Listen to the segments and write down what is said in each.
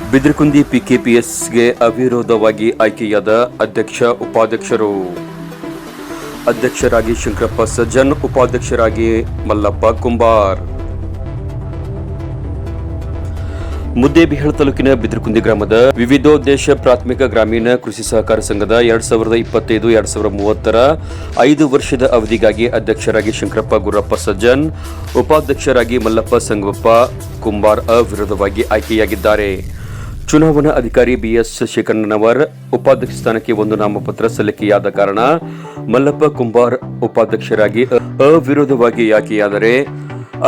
ಬಿದಿರ್ಕುಂದಿ ಪಿಕೆಪಿಎಸ್ಗೆ ಅವಿರೋಧವಾಗಿ ಆಯ್ಕೆಯಾದ ಅಧ್ಯಕ್ಷ ಉಪಾಧ್ಯಕ್ಷರು. ಅಧ್ಯಕ್ಷರಾಗಿ ಶಂಕರಪ್ಪ ಸಜ್ಜನ್, ಉಪಾಧ್ಯಕ್ಷರಾಗಿ ಮಲ್ಲಪ್ಪ ಕುಂಬಾರ್. ಮುದ್ದೇಬಿಹಾಳ ತಾಲೂಕಿನ ಬಿದ್ರಕುಂದಿ ಗ್ರಾಮದ ವಿವಿಧೋದ್ದೇಶ ಪ್ರಾಥಮಿಕ ಗ್ರಾಮೀಣ ಕೃಷಿ ಸಹಕಾರ ಸಂಘದ ಎರಡ್ ಸಾವಿರದ ಇಪ್ಪತ್ತೈದು, ಎರಡ್ ಸಾವಿರದ ಮೂವತ್ತರ ಐದು ವರ್ಷದ ಅವಧಿಗಾಗಿ ಅಧ್ಯಕ್ಷರಾಗಿ ಶಂಕರಪ್ಪ, ಗುರಪ್ಪ ಸಜ್ಜನ್, ಉಪಾಧ್ಯಕ್ಷರಾಗಿ ಮಲ್ಲಪ್ಪ ಸಂಗಪ್ಪ ಕುಂಬಾರ್ ಅವಿರೋಧವಾಗಿ ಆಯ್ಕೆಯಾಗಿದ್ದಾರೆ. ಚುನಾವಣಾ ಅಧಿಕಾರಿ ಬಿಎಸ್ ಶೇಖಣ್ಣನವರ್ ಉಪಾಧ್ಯಕ್ಷ ಸ್ಥಾನಕ್ಕೆ ಒಂದು ನಾಮಪತ್ರ ಸಲ್ಲಿಕೆಯಾದ ಕಾರಣ ಮಲ್ಲಪ್ಪ ಕುಂಬಾರ್ ಉಪಾಧ್ಯಕ್ಷರಾಗಿ ಅವಿರೋಧವಾಗಿ ಆಯ್ಕೆಯಾದರೆ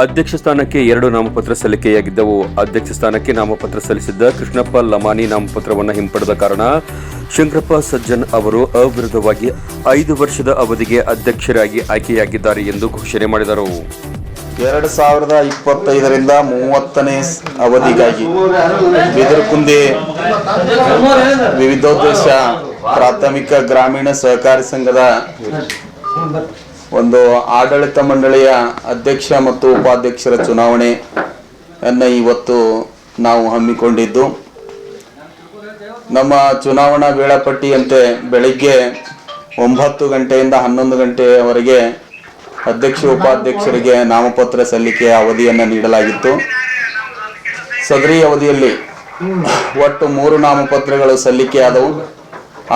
ಅಧ್ಯಕ್ಷ ಸ್ಥಾನಕ್ಕೆ ಎರಡು ನಾಮಪತ್ರ ಸಲ್ಲಿಕೆಯಾಗಿದ್ದವು. ಅಧ್ಯಕ್ಷ ಸ್ಥಾನಕ್ಕೆ ನಾಮಪತ್ರ ಸಲ್ಲಿಸಿದ್ದ ಕೃಷ್ಣಪ್ಪ ಲಮಾನಿ ನಾಮಪತ್ರವನ್ನು ಹಿಂಪಡೆದ ಕಾರಣ ಶಂಕರಪ್ಪ ಸಜ್ಜನ್ ಅವರು ಅವಿರೋಧವಾಗಿ ಐದು ವರ್ಷದ ಅವಧಿಗೆ ಅಧ್ಯಕ್ಷರಾಗಿ ಆಯ್ಕೆಯಾಗಿದ್ದಾರೆ ಎಂದು ಘೋಷಣೆ ಮಾಡಿದರು. ಎರಡು ಸಾವಿರದ ಇಪ್ಪತ್ತೈದರಿಂದ ಮೂವತ್ತನೇ ಅವಧಿಗಾಗಿ ಬಿದಿರುಕುಂದಿ ವಿವಿಧೋದ್ದೇಶ ಪ್ರಾಥಮಿಕ ಗ್ರಾಮೀಣ ಸಹಕಾರಿ ಸಂಘದ ಒಂದು ಆಡಳಿತ ಮಂಡಳಿಯ ಅಧ್ಯಕ್ಷ ಮತ್ತು ಉಪಾಧ್ಯಕ್ಷರ ಚುನಾವಣೆಯನ್ನು ಇವತ್ತು ನಾವು ಹಮ್ಮಿಕೊಂಡಿದ್ದು. ನಮ್ಮ ಚುನಾವಣಾ ವೇಳಾಪಟ್ಟಿಯಂತೆ ಬೆಳಿಗ್ಗೆ ಒಂಬತ್ತು ಗಂಟೆಯಿಂದ ಹನ್ನೊಂದು ಗಂಟೆಯವರೆಗೆ ಅಧ್ಯಕ್ಷ, ಉಪಾಧ್ಯಕ್ಷರಿಗೆ ನಾಮಪತ್ರ ಸಲ್ಲಿಕೆಯ ಅವಧಿಯನ್ನು ನೀಡಲಾಗಿತ್ತು. ಸದರಿ ಅವಧಿಯಲ್ಲಿ ಒಟ್ಟು ಮೂರು ನಾಮಪತ್ರಗಳು ಸಲ್ಲಿಕೆಯಾದವು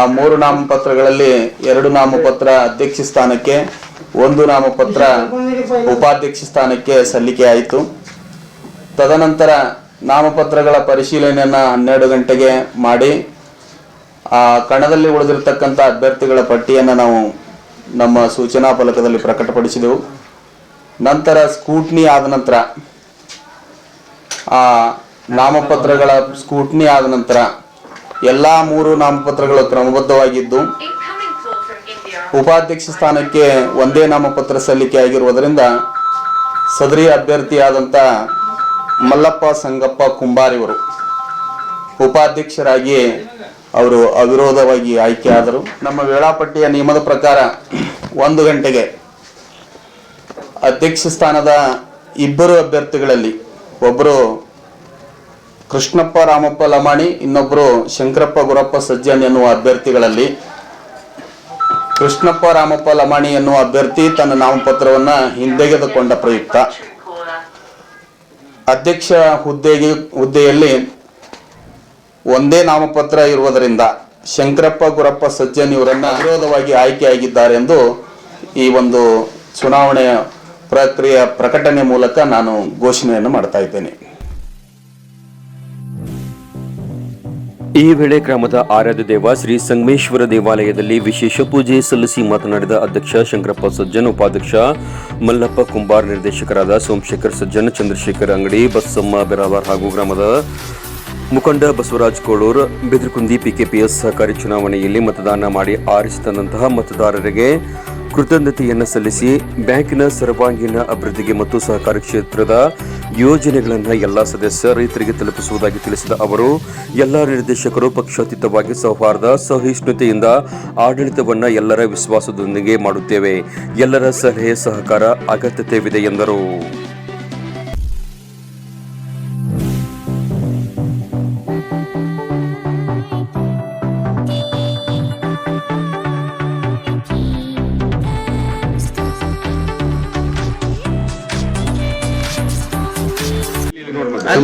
ಆ ಮೂರು ನಾಮಪತ್ರಗಳಲ್ಲಿ ಎರಡು ನಾಮಪತ್ರ ಅಧ್ಯಕ್ಷ ಸ್ಥಾನಕ್ಕೆ, ಒಂದು ನಾಮಪತ್ರ ಉಪಾಧ್ಯಕ್ಷ ಸ್ಥಾನಕ್ಕೆ ಸಲ್ಲಿಕೆಯಾಯಿತು ತದನಂತರ ನಾಮಪತ್ರಗಳ ಪರಿಶೀಲನೆಯನ್ನು ಹನ್ನೆರಡು ಗಂಟೆಗೆ ಮಾಡಿ, ಆ ಕಣದಲ್ಲಿ ಉಳಿದಿರ್ತಕ್ಕಂಥ ಅಭ್ಯರ್ಥಿಗಳ ಪಟ್ಟಿಯನ್ನು ನಾವು ನಮ್ಮ ಸೂಚನಾ ಫಲಕದಲ್ಲಿ ಪ್ರಕಟಪಡಿಸಿದೆವು ನಂತರ ಸ್ಕೂಟ್ನಿ ಆದ ನಂತರ, ಆ ನಾಮಪತ್ರಗಳ ಸ್ಕೂಟ್ನಿ ಆದ ನಂತರ ಎಲ್ಲ ಮೂರು ನಾಮಪತ್ರಗಳು ಕ್ರಮಬದ್ಧವಾಗಿದ್ದು. ಉಪಾಧ್ಯಕ್ಷ ಸ್ಥಾನಕ್ಕೆ ಒಂದೇ ನಾಮಪತ್ರ ಸಲ್ಲಿಕೆ ಆಗಿರುವುದರಿಂದ ಸದರಿ ಅಭ್ಯರ್ಥಿಯಾದಂಥ ಮಲ್ಲಪ್ಪ ಸಂಗಪ್ಪ ಕುಂಬಾರಿವರು ಉಪಾಧ್ಯಕ್ಷರಾಗಿ ಅವರು ಅವಿರೋಧವಾಗಿ ಆಯ್ಕೆಯಾದರು ನಮ್ಮ ವೇಳಾಪಟ್ಟಿಯ ನಿಯಮದ ಪ್ರಕಾರ ಒಂದು ಗಂಟೆಗೆ ಅಧ್ಯಕ್ಷ ಸ್ಥಾನದ ಇಬ್ಬರು ಅಭ್ಯರ್ಥಿಗಳಲ್ಲಿ ಒಬ್ಬರು ಕೃಷ್ಣಪ್ಪ, ರಾಮಪ್ಪ, ಲಮಾಣಿ ಇನ್ನೊಬ್ಬರು ಶಂಕರಪ್ಪ, ಗುರಪ್ಪ, ಸಜ್ಜನ್ ಎನ್ನುವ ಅಭ್ಯರ್ಥಿಗಳಲ್ಲಿ ಕೃಷ್ಣಪ್ಪ, ರಾಮಪ್ಪ, ಲಮಾಣಿ ಎನ್ನುವ ಅಭ್ಯರ್ಥಿ ತನ್ನ ನಾಮಪತ್ರವನ್ನ ಹಿಂದೆಗೆದುಕೊಂಡ ಪ್ರಯುಕ್ತ. ಅಧ್ಯಕ್ಷ ಹುದ್ದೆಗೆ ಹುದ್ದೆಯಲ್ಲಿ ಒಂದೇ ನಾಮಪತ್ರ ಇರುವುದರಿಂದ ಶಂಕರಪ್ಪ, ಗುರಪ್ಪ, ಸಜ್ಜನ್ ಇವರನ್ನ ವಿರೋಧವಾಗಿ ಆಯ್ಕೆಯಾಗಿದ್ದಾರೆ ಎಂದು ಈ ಒಂದು ಚುನಾವಣೆಯ ಪ್ರಕ್ರಿಯೆ, ಪ್ರಕಟಣೆ ಮೂಲಕ ನಾನು ಘೋಷಣೆಯನ್ನು ಮಾಡ್ತಾ ಇದ್ದೇನೆ. ಈ ವೇಳೆ ಗ್ರಾಮದ ಆರಾಧ್ಯ ದೇವ ಶ್ರೀ ಸಂಗಮೇಶ್ವರ ದೇವಾಲಯದಲ್ಲಿ ವಿಶೇಷ ಪೂಜೆ ಸಲ್ಲಿಸಿ ಮಾತನಾಡಿದ ಅಧ್ಯಕ್ಷ ಶಂಕರಪ್ಪ ಸಜ್ಜನ್, ಉಪಾಧ್ಯಕ್ಷ ಮಲ್ಲಪ್ಪ ಕುಂಬಾರ್, ನಿರ್ದೇಶಕರಾದ ಸೋಮಶೇಖರ್ ಸಜ್ಜನ್, ಚಂದ್ರಶೇಖರ್ ಅಂಗಡಿ, ಬಸಮ್ಮ ಬೆರಾವರ್ ಹಾಗೂ ಗ್ರಾಮದ ಮುಖಂಡ ಬಸವರಾಜ್ ಕೋಳೂರ್, ಬಿದ್ರಕುಂದಿ ಪಿಕೆಪಿಎಸ್ ಸಹಕಾರಿ ಚುನಾವಣೆಯಲ್ಲಿ ಮತದಾನ ಮಾಡಿ ಆರಿಸಿದಂತಹ ಮತದಾರರಿಗೆ ಕೃತಜ್ಞತೆಯನ್ನು ಸಲ್ಲಿಸಿ ಬ್ಯಾಂಕಿನ ಸರ್ವಾಂಗೀಣ ಅಭಿವೃದ್ಧಿಗೆ ಮತ್ತು ಸಹಕಾರಿ ಕ್ಷೇತ್ರದ ಯೋಜನೆಗಳನ್ನು ಎಲ್ಲ ಸದಸ್ಯ ರೈತರಿಗೆ ತಲುಪಿಸುವುದಾಗಿ ತಿಳಿಸಿದ ಅವರು, ಎಲ್ಲ ನಿರ್ದೇಶಕರು ಪಕ್ಷಾತೀತವಾಗಿ ಸೌಹಾರ್ದ, ಸಹಿಷ್ಣುತೆಯಿಂದ ಆಡಳಿತವನ್ನು ಎಲ್ಲರ ವಿಶ್ವಾಸದೊಂದಿಗೆ ಮಾಡುತ್ತೇವೆ. ಎಲ್ಲರ ಸಲಹೆ, ಸಹಕಾರ ಅಗತ್ಯತೆವಿದೆ ಎಂದರು.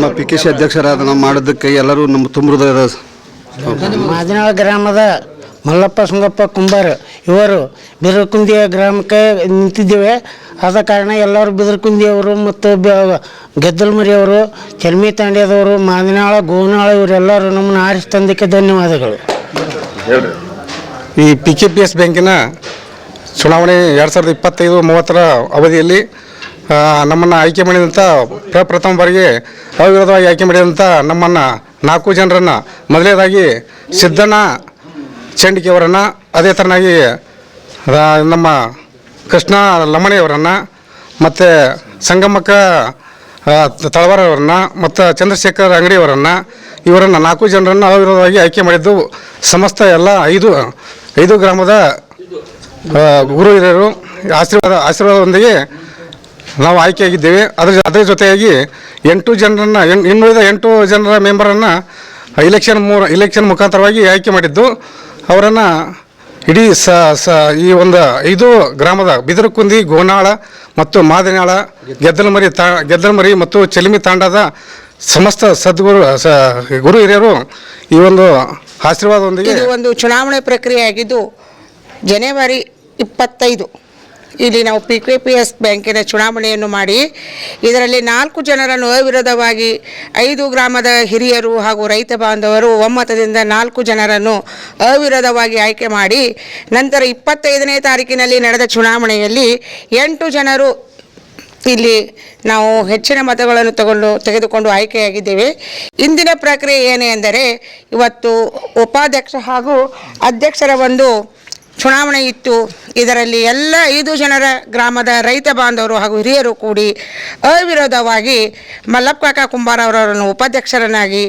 ನಮ್ಮ ಪಿ ಕೆ ಸಿ ಅಧ್ಯಕ್ಷರಾದ ನಾವು ಮಾಡೋದಕ್ಕೆ ಎಲ್ಲರೂ ನಮ್ಮ ತುಂಬ ಹೃದಯದ ಮಾದಿನಾಳ ಗ್ರಾಮದ ಮಲ್ಲಪ್ಪ ಸಂಗಪ್ಪ ಕುಂಬಾರ ಇವರು ಬಿದರಕುಂದಿಯ ಗ್ರಾಮಕ್ಕೆ ನಿಂತಿದ್ದೇವೆ. ಆದ ಕಾರಣ ಎಲ್ಲರೂ ಬಿದರಕುಂದಿಯವರು ಮತ್ತು ಗೆದ್ದಲ್ ಗೆದ್ದಲ್ಮರಿಯವರು ಚರ್ಮಿ ತಾಂಡ್ಯದವರು ಮಾದಿನಾಳ ಗೋನಾಳ ಇವರೆಲ್ಲರೂ ನಮ್ಮನ್ನು ಆರಿಸಿ ತಂದಕ್ಕೆ ಧನ್ಯವಾದಗಳು. ಈ ಪಿ ಕೆ ಪಿ ಎಸ್ ಬ್ಯಾಂಕಿನ ಚುನಾವಣೆ ಎರಡು ಸಾವಿರದ ಇಪ್ಪತ್ತೈದು ಮೂವತ್ತರ ಅವಧಿಯಲ್ಲಿ ನಮ್ಮನ್ನು ಆಯ್ಕೆ ಮಾಡಿದಂಥ ಪ್ರಪ್ರಥಮ ಬಾರಿಗೆ ಅವಿರೋಧವಾಗಿ ಆಯ್ಕೆ ಮಾಡಿದಂಥ ನಮ್ಮನ್ನು ನಾಲ್ಕು ಜನರನ್ನು ಮೊದಲನೇದಾಗಿ ಸಿದ್ದಣ್ಣ ಚಂಡಿಕೆಯವರನ್ನು ಅದೇ ಥರನಾಗಿ ನಮ್ಮ ಕೃಷ್ಣ ಲಮಣಿಯವರನ್ನು ಮತ್ತು ಸಂಗಮಕ್ಕ ತಳವಾರವರನ್ನು ಮತ್ತು ಚಂದ್ರಶೇಖರ್ ಅಂಗಡಿಯವರನ್ನು ಇವರನ್ನು ನಾಲ್ಕು ಜನರನ್ನು ಅವಿರೋಧವಾಗಿ ಆಯ್ಕೆ ಮಾಡಿದ್ದು ಸಮಸ್ತ ಎಲ್ಲ ಐದು ಐದು ಗ್ರಾಮದ ಗುರು ಹಿರಿಯರು ಆಶೀರ್ವಾದ, ಆಶೀರ್ವಾದದೊಂದಿಗೆ ನಾವು ಆಯ್ಕೆಯಾಗಿದ್ದೇವೆ. ಅದ್ರ ಅದರ ಜೊತೆಯಾಗಿ ಎಂಟು ಜನರನ್ನು ಇನ್ನುಳಿದ ಎಂಟು ಜನರ ಮೆಂಬರನ್ನು ಇಲೆಕ್ಷನ್ ಮೂರು ಇಲೆಕ್ಷನ್ ಮುಖಾಂತರವಾಗಿ ಆಯ್ಕೆ ಮಾಡಿದ್ದು. ಅವರನ್ನು ಇಡೀ ಸ ಸ, ಈ ಒಂದು ಐದು ಗ್ರಾಮದ ಬಿದಿರುಕುಂದಿ, ಗೋನಾಳ ಮತ್ತು ಮಾದನಾಳ, ಗೆದ್ದಲಮರಿ ತಾ, ಗೆದ್ದಲಮರಿ ಮತ್ತು ಚಲಿಮಿ ತಾಂಡದ ಸಮಸ್ತ ಸದ್ಗುರು, ಸ, ಗುರು ಹಿರಿಯರು ಈ ಒಂದು ಆಶೀರ್ವಾದದೊಂದಿಗೆ ಇದು ಒಂದು ಚುನಾವಣೆ ಪ್ರಕ್ರಿಯೆ ಆಗಿದ್ದು, ಜನವರಿ ಇಪ್ಪತ್ತೈದು. ಇಲ್ಲಿ ನಾವು ಪಿ ಕೆ ಪಿ ಎಸ್ ಬ್ಯಾಂಕಿನ ಚುನಾವಣೆಯನ್ನು ಮಾಡಿ, ಇದರಲ್ಲಿ ನಾಲ್ಕು ಜನರನ್ನು ಅವಿರೋಧವಾಗಿ ಐದು ಗ್ರಾಮದ ಹಿರಿಯರು ಹಾಗೂ ರೈತ ಬಾಂಧವರು ಒಮ್ಮತದಿಂದ ನಾಲ್ಕು ಜನರನ್ನು ಅವಿರೋಧವಾಗಿ ಆಯ್ಕೆ ಮಾಡಿ, ನಂತರ ಇಪ್ಪತ್ತೈದನೇ ತಾರೀಕಿನಲ್ಲಿ ನಡೆದ ಚುನಾವಣೆಯಲ್ಲಿ ಎಂಟು ಜನರು ಇಲ್ಲಿ ನಾವು ಹೆಚ್ಚಿನ ಮತಗಳನ್ನು ತಗೊಂಡು ತೆಗೆದುಕೊಂಡು ಆಯ್ಕೆಯಾಗಿದ್ದೇವೆ. ಇಂದಿನ ಪ್ರಕ್ರಿಯೆ ಏನೇ ಇವತ್ತು ಉಪಾಧ್ಯಕ್ಷ ಹಾಗೂ ಅಧ್ಯಕ್ಷರ ಒಂದು ಚುನಾವಣೆ ಇತ್ತು. ಇದರಲ್ಲಿ ಎಲ್ಲ ಐದು ಜನರ ಗ್ರಾಮದ ರೈತ ಬಾಂಧವರು ಹಾಗೂ ಹಿರಿಯರು ಕೂಡಿ ಅವಿರೋಧವಾಗಿ ಮಲ್ಲಪ್ಪ ಕಾಕ ಕುಂಬಾರ ಅವರನ್ನು ಉಪಾಧ್ಯಕ್ಷರನ್ನಾಗಿ,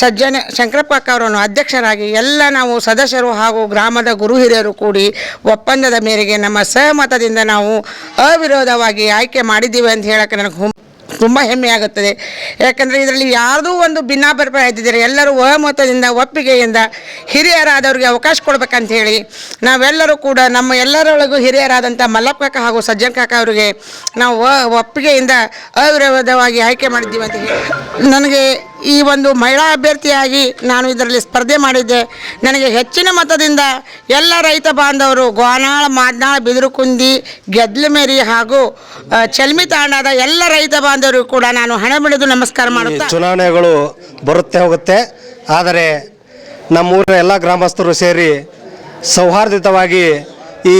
ಸಜ್ಜನ ಶಂಕರಪ್ಪ ಕಾಕ ಅವರನ್ನು ಅಧ್ಯಕ್ಷರಾಗಿ ಎಲ್ಲ ನಾವು ಸದಸ್ಯರು ಹಾಗೂ ಗ್ರಾಮದ ಗುರು ಹಿರಿಯರು ಕೂಡಿ ಒಪ್ಪಂದದ ಮೇರೆಗೆ ನಮ್ಮ ಸಹಮತದಿಂದ ನಾವು ಅವಿರೋಧವಾಗಿ ಆಯ್ಕೆ ಮಾಡಿದ್ದೀವಿ ಅಂತ ಹೇಳಕ್ಕೆ ನನಗೆ ತುಂಬ ಹೆಮ್ಮೆ ಆಗುತ್ತದೆ. ಯಾಕಂದರೆ ಇದರಲ್ಲಿ ಯಾರದೂ ಒಂದು ಭಿನ್ನಾಭಿಪ್ರಾಯ ಇದ್ದಿದ್ದಾರೆ ಎಲ್ಲರೂ ಒಮ್ಮತದಿಂದ ಒಪ್ಪಿಗೆಯಿಂದ ಹಿರಿಯರಾದವ್ರಿಗೆ ಅವಕಾಶ ಕೊಡ್ಬೇಕಂತ ಹೇಳಿ ನಾವೆಲ್ಲರೂ ಕೂಡ ನಮ್ಮ ಎಲ್ಲರೊಳಗೂ ಹಿರಿಯರಾದಂಥ ಮಲ್ಲಪ್ಪ ಕಾಕ ಹಾಗೂ ಸಜ್ಜನ್ ಕಾಕ ಅವರಿಗೆ ನಾವು ಒಪ್ಪಿಗೆಯಿಂದ ಅವಿರೋಧವಾಗಿ ಆಯ್ಕೆ ಮಾಡಿದ್ದೀವಿ ಅಂತ ಹೇಳಿ. ನನಗೆ ಈ ಒಂದು ಮಹಿಳಾ ಅಭ್ಯರ್ಥಿಯಾಗಿ ನಾನು ಇದರಲ್ಲಿ ಸ್ಪರ್ಧೆ ಮಾಡಿದ್ದೆ. ನನಗೆ ಹೆಚ್ಚಿನ ಮತದಿಂದ ಎಲ್ಲ ರೈತ ಬಾಂಧವರು ಗೋನಾಳ ಮಾದ್ನಾಳ ಬಿದಿರುಕುಂದಿ ಗೆದ್ಲಮೇರಿ ಹಾಗೂ ಚಲ್ಮಿ ತಾಂಡದ ಎಲ್ಲ ರೈತ ಬಾಂಧವರು ಕೂಡ ನಾನು ಹಣ ಬಿಡಿದು ನಮಸ್ಕಾರ ಮಾಡುತ್ತಾ ಚುನಾವಣೆಗಳು ಬರುತ್ತೆ ಹೋಗುತ್ತೆ. ಆದರೆ ನಮ್ಮೂರಿನ ಎಲ್ಲ ಗ್ರಾಮಸ್ಥರು ಸೇರಿ ಸೌಹಾರ್ದಿತವಾಗಿ ಈ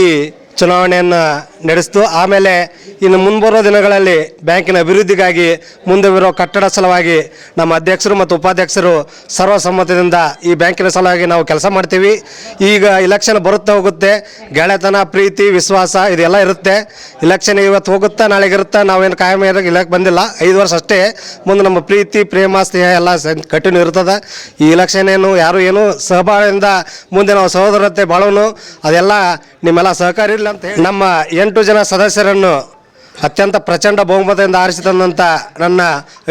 ಚುನಾವಣೆಯನ್ನು ನಡೆಸಿತು. ಆಮೇಲೆ ಇನ್ನು ಮುಂಬರುವ ದಿನಗಳಲ್ಲಿ ಬ್ಯಾಂಕಿನ ಅಭಿವೃದ್ಧಿಗಾಗಿ ಮುಂದೆ ಬರೋ ಕಟ್ಟಡ ಸಲುವಾಗಿ ನಮ್ಮ ಅಧ್ಯಕ್ಷರು ಮತ್ತು ಉಪಾಧ್ಯಕ್ಷರು ಸರ್ವಸಮ್ಮತದಿಂದ ಈ ಬ್ಯಾಂಕಿನ ಸಲುವಾಗಿ ನಾವು ಕೆಲಸ ಮಾಡ್ತೀವಿ. ಈಗ ಇಲೆಕ್ಷನ್ ಬರುತ್ತಾ ಹೋಗುತ್ತೆ. ಗೆಳೆತನ, ಪ್ರೀತಿ, ವಿಶ್ವಾಸ ಇದೆಲ್ಲ ಇರುತ್ತೆ. ಇಲೆಕ್ಷನ್ ಇವತ್ತು ಹೋಗುತ್ತಾ ನಾಳೆಗೆ ಇರುತ್ತಾ ನಾವೇನು ಕಾಯಂ ಇಲ್ಲಕ್ಕೆ ಬಂದಿಲ್ಲ. ಐದು ವರ್ಷ ಅಷ್ಟೇ. ಮುಂದೆ ನಮ್ಮ ಪ್ರೀತಿ, ಪ್ರೇಮ, ಸ್ನೇಹ ಎಲ್ಲ ಕಂಟಿನ್ಯೂ ಇರ್ತದೆ. ಈ ಇಲೆಕ್ಷನ್ ಏನು, ಯಾರು ಏನು ಸಹಬಾಳ್ವೆಯಿಂದ ಮುಂದೆ ನಾವು ಸಹೋದರತೆ ಬಾಳೋನು. ಅದೆಲ್ಲ ನಿಮ್ಮೆಲ್ಲ ಸಹಕಾರ ಅಂತ ಹೇಳಿ. ನಮ್ಮ ಎಂಟು ಜನ ಸದಸ್ಯರನ್ನು ಅತ್ಯಂತ ಪ್ರಚಂಡ ಬಹುಮತದಿಂದ ಆರಿಸಿ ತಂದಂಥ ನನ್ನ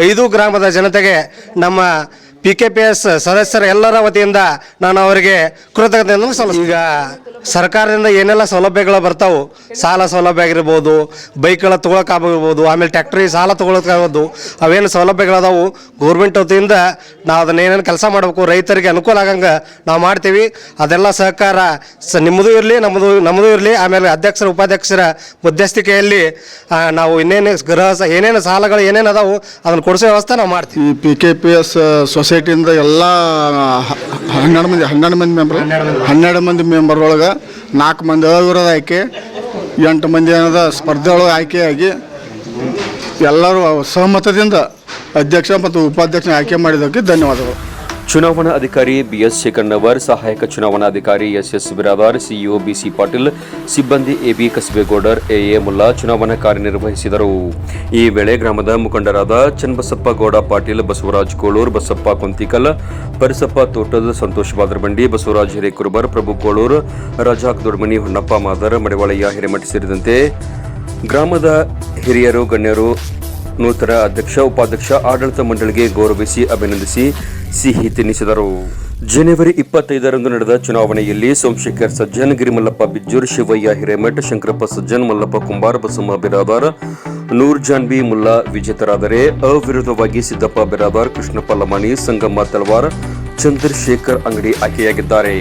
ಐದು ಗ್ರಾಮದ ಜನತೆಗೆ ನಮ್ಮ ಪಿ ಕೆ ಪಿ ಎಸ್ ಸದಸ್ಯರ ಎಲ್ಲರ ವತಿಯಿಂದ ನಾನು ಅವರಿಗೆ ಕೃತಜ್ಞತೆಯನ್ನು ಸಲ್ಲಿಸ್ತೀನಿ. ಈಗ ಸರ್ಕಾರದಿಂದ ಏನೆಲ್ಲ ಸೌಲಭ್ಯಗಳು ಬರ್ತಾವೆ ಸಾಲ ಸೌಲಭ್ಯ ಆಗಿರ್ಬೋದು ಬೈಕ್ಗಳ ತೊಗೊಳಕ್ಕಾಗಿರ್ಬೋದು ಆಮೇಲೆ ಟ್ಯಾಕ್ಟ್ರಿ ಸಾಲ ತೊಗೊಳಕ್ಕಾಗ್ಬೋದು ಅವೇನು ಸೌಲಭ್ಯಗಳದಾವು ಗೌರ್ಮೆಂಟ್ ವತಿಯಿಂದ ನಾವು ಅದನ್ನ ಏನೇನು ಕೆಲಸ ಮಾಡಬೇಕು ರೈತರಿಗೆ ಅನುಕೂಲ ಆಗಂಗೆ ನಾವು ಮಾಡ್ತೀವಿ. ಅದೆಲ್ಲ ಸಹಕಾರ ಸ ನಿಮ್ಮದು ಇರಲಿ ನಮ್ಮದು ನಮ್ಮದು ಇರಲಿ. ಆಮೇಲೆ ಅಧ್ಯಕ್ಷರ ಉಪಾಧ್ಯಕ್ಷರ ಮಧ್ಯಸ್ಥಿಕೆಯಲ್ಲಿ ನಾವು ಇನ್ನೇನು ಗೃಹ ಸ- ಏನೇನು ಸಾಲಗಳು ಏನೇನು ಅದಾವು ಅದನ್ನು ಕೊಡಿಸೋ ವ್ಯವಸ್ಥೆ ನಾವು ಮಾಡ್ತೀವಿ. ಈ ಪಿ ಕೆ ಪಿ ಎಸ್ ಸೊಸೈಟಿಯಿಂದ ಎಲ್ಲ ಹನ್ನೆರಡು ಮಂದಿ ಹನ್ನೆರಡು ಮಂದಿ ಮೆಂಬರ್ ಹನ್ನೆರಡು ಮಂದಿ. ಮೆಂಬರ್ ಒಳಗೆ ನಾಲ್ಕು ಮಂದಿ ಒಳಗಿರೋದು ಆಯ್ಕೆ, ಎಂಟು ಮಂದಿ ಏನದ ಸ್ಪರ್ಧೆ ಒಳಗೆ ಆಯ್ಕೆಯಾಗಿ ಎಲ್ಲರೂ ಸಹಮತದಿಂದ ಅಧ್ಯಕ್ಷ ಮತ್ತು ಉಪಾಧ್ಯಕ್ಷ ಆಯ್ಕೆ ಮಾಡಿದ್ದಕ್ಕೆ ಧನ್ಯವಾದಗಳು. ಚುನಾವಣಾ ಅಧಿಕಾರಿ ಬಿಎಸ್ ಶೇಖಣ್ಣವರ್ ಸಹಾಯಕ ಚುನಾವಣಾಧಿಕಾರಿ S S Biradar CEO BC Patil, ಸಿಬ್ಬಂದಿ ಎಬಿ ಕಸಬೇಗೌಡರ್, ಎಎ ಮುಲ್ಲಾ ಚುನಾವಣಾ ಕಾರ್ಯನಿರ್ವಹಿಸಿದರು. ಈ ವೇಳೆ ಗ್ರಾಮದ ಮುಖಂಡರಾದ ಚನ್ನಬಸಪ್ಪ ಗೌಡ ಪಾಟೀಲ್, ಬಸವರಾಜ್ ಕೋಳೂರ್, ಬಸಪ್ಪ ಕುಂತಿಕಲ್, ಪರಿಸಪ್ಪ ತೋಟದ ಸಂತೋಷ್ ಬಾದ್ರಬಂಡಿ, ಬಸವರಾಜ್ ಹಿರೇಕುರುಬರ್, ಪ್ರಭು ಕೋಳೂರ್, ರಜಾಕ್ ದೊಡ್ಮನಿ, ಹೊನ್ನಪ್ಪ ಮಾದರ್, ಮಡಿವಾಳಯ್ಯ ಹಿರೇಮಠ ಸೇರಿದಂತೆ ಗ್ರಾಮದ ಹಿರಿಯರು, ಗಣ್ಯರು, ನೂತನ ಅಧ್ಯಕ್ಷ, ಉಪಾಧ್ಯಕ್ಷ, ಆಡಳಿತ ಮಂಡಳಿಗೆ ಗೌರವಿಸಿ ಅಭಿನಂದಿಸಿ ಸಿಹಿ ತಿನ್ನಿಸಿದರು ಜನವರಿ ಇಪ್ಪತ್ತೈದರಂದು ನಡೆದ ಚುನಾವಣೆಯಲ್ಲಿ ಸೋಮಶೇಖರ್ ಸಜ್ಜನ್, ಗಿರಿಮಲ್ಲಪ್ಪ ಬಿಜ್ಜೂರ್, ಶಿವಯ್ಯ ಹಿರೇಮಠ, ಶಂಕರಪ್ಪ ಸಜ್ಜನ್, ಮಲ್ಲಪ್ಪ ಕುಂಬಾರ, ಬಸಮ್ಮ ಬಿರಾದಾರ್ ನೂರ್ ಜಾನ್ಬಿ ಮುಲ್ಲಾ ವಿಜೇತರಾದರೆ ಅವಿರೋಧವಾಗಿ ಸಿದ್ದಪ್ಪ ಬಿರಾದಾರ್, ಕೃಷ್ಣಪ್ಪ ಲಮಾಣಿ, ಸಂಗಮ್ಮ ತಳವಾರ್ ಚಂದ್ರಶೇಖರ್ ಅಂಗಡಿ ಆಯ್ಕೆಯಾಗಿದ್ದಾರೆ.